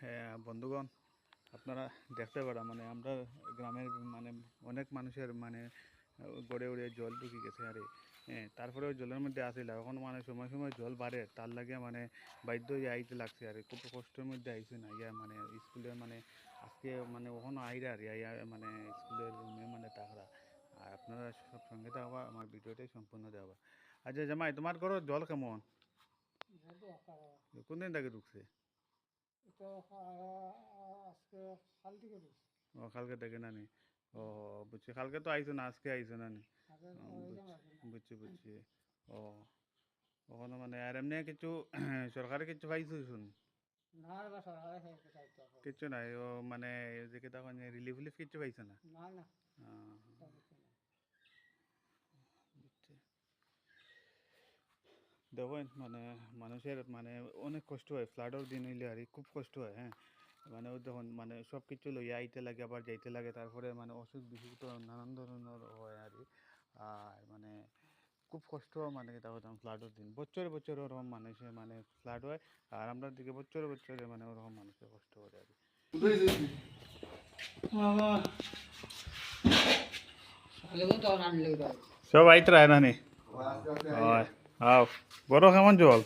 হ্যাঁ বন্ধুগণ আপনারা দেখতে পারা মানে আমরা গ্রামের মানে অনেক মানুষের মানে গড়ে উড়ে জল ঢুকে গেছে আরে। হ্যাঁ তারপরেও জলের মধ্যে আসিল এখন মানে সময় সময় জল বাড়ে তার লাগে মানে বাধ্য আইতে লাগছে আর। খুব কষ্টের মধ্যে আইছে না ইয়া মানে স্কুলে মানে আজকে মানে ওখানে আইরা আর ইয়া মানে স্কুলের রুমে মানে তাকরা আর আপনারা সব সঙ্গে থাকবা আমার ভিডিওটাই সম্পূর্ণ দেওয়া আচ্ছা জামাই তোমার ঘর জল কেমন? কোন দিন থেকে ঢুকছে আজকে খাল থেকে ঢুকছে ও কালকে থেকে না নি ও বুঝছি। কালকে তো আইছো না আজকে আইছো না নি বুঝছি বুঝছি ও ওখানে মানে আর এমনি কিছু সরকারে কিছু পাইছো শুন। কিছু নাই ও মানে যে কি তখন রিলিফ উলিফ কিছু পাইছো না? না না আহ, তা কিছু না। বুঝছি দেখেন মানে মানুষের মানে অনেক কষ্ট হয়। ফ্লাডের দিন হইলে আর খুব কষ্ট হয় হ্যাঁ। মানে ও যখন মানে সব কিছু লইয়া আইতে লাগে আবার যাইতে লাগে তারপরে মানে অসুখ বিসুখ নানান ধরনের হয় আর আর মানে খুব কষ্ট মানে এটা হতাম ফ্লাডের দিন। বছরে বছরে ওরকম মানুষে মানে ফ্লাড হয় আর আমরা দিকে বছরে বছরে মানে ওরকম মানুষের কষ্ট হয় আর সব আইতে রায় না নি হয়। আও বড় কেমন জল